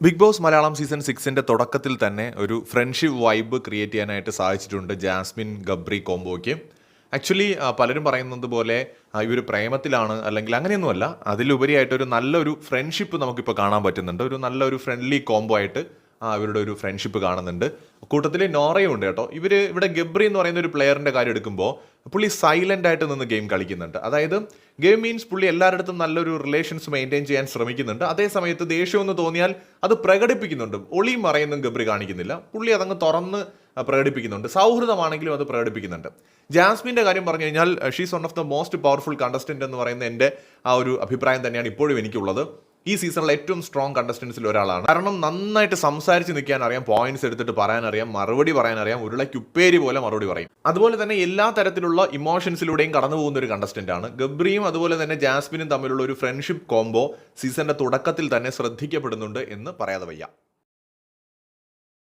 Big Boss Malayalam season സിക്സിന്റെ തുടക്കത്തിൽ തന്നെ ഒരു ഫ്രണ്ട്ഷിപ്പ് വൈബ് ക്രിയേറ്റ് ചെയ്യാനായിട്ട് സാധിച്ചിട്ടുണ്ട് ജാസ്മിൻ ഗബ്രി കോംബോയ്ക്ക്. ആക്ച്വലി പലരും പറയുന്നത് പോലെ ഇവർ പ്രേമത്തിലാണ് അല്ലെങ്കിൽ അങ്ങനെയൊന്നുമല്ല. അതിലുപരിയായിട്ട് ഒരു നല്ലൊരു ഫ്രണ്ട്ഷിപ്പ് നമുക്കിപ്പോൾ കാണാൻ പറ്റുന്നുണ്ട്. ഒരു നല്ലൊരു ഫ്രണ്ട്ലി കോംബോ ആയിട്ട് ആ, ഇവരുടെ ഒരു ഫ്രണ്ട്ഷിപ്പ് കാണുന്നുണ്ട്. കൂട്ടത്തിൽ നോറയും ഉണ്ട് കേട്ടോ. ഇവർ ഇവിടെ ഗബ്രി എന്ന് പറയുന്ന ഒരു പ്ലെയറിന്റെ കാര്യം എടുക്കുമ്പോൾ പുള്ളി സൈലന്റ് ആയിട്ട് നിന്ന് ഗെയിം കളിക്കുന്നുണ്ട്. അതായത് ഗെയിം മീൻസ് പുള്ളി എല്ലാവരുടെ നല്ലൊരു റിലേഷൻസ് മെയിന്റെയിൻ ചെയ്യാൻ ശ്രമിക്കുന്നുണ്ട്. അതേ സമയത്ത് ദേഷ്യം തോന്നിയാൽ അത് പ്രകടിപ്പിക്കുന്നുണ്ട്. ഒളിയും മറയുന്നും ഗബ്രി കാണിക്കുന്നില്ല. പുള്ളി അതങ്ങ് തുറന്ന് പ്രകടിപ്പിക്കുന്നുണ്ട്. സൗഹൃദമാണെങ്കിലും അത് പ്രകടിപ്പിക്കുന്നുണ്ട്. ജാസ്മിന്റെ കാര്യം പറഞ്ഞു കഴിഞ്ഞാൽ she's one of the most powerful contestant എന്ന് പറയുന്ന എന്റെ ആ ഒരു അഭിപ്രായം തന്നെയാണ് ഇപ്പോഴും എനിക്കുള്ളത്. ഈ സീസണിലെ ഏറ്റവും സ്ട്രോങ് കണ്ടസ്റ്റൻസിൽ ഒരാളാണ്. കാരണം നന്നായിട്ട് സംസാരിച്ച് നിൽക്കാൻ അറിയാം പോയിന്റ്സ് എടുത്തിട്ട് പറയാൻ അറിയാം മറുപടി പറയാൻ അറിയാം ഉരുളക്കുപ്പേരി പോലെ മറുപടി പറയും. അതുപോലെ തന്നെ എല്ലാ തരത്തിലുള്ള ഇമോഷൻസിലൂടെയും കടന്നു പോകുന്ന ഒരു കണ്ടസ്റ്റന്റ് ആണ്. ഗബ്രിയും അതുപോലെ തന്നെ ജാസ്മിനും തമ്മിലുള്ള ഒരു ഫ്രണ്ട്ഷിപ്പ് കോംബോ സീസണിന്റെ തുടക്കത്തിൽ തന്നെ ശ്രദ്ധിക്കപ്പെടുന്നുണ്ട് എന്ന് പറയാതെ വയ്യ.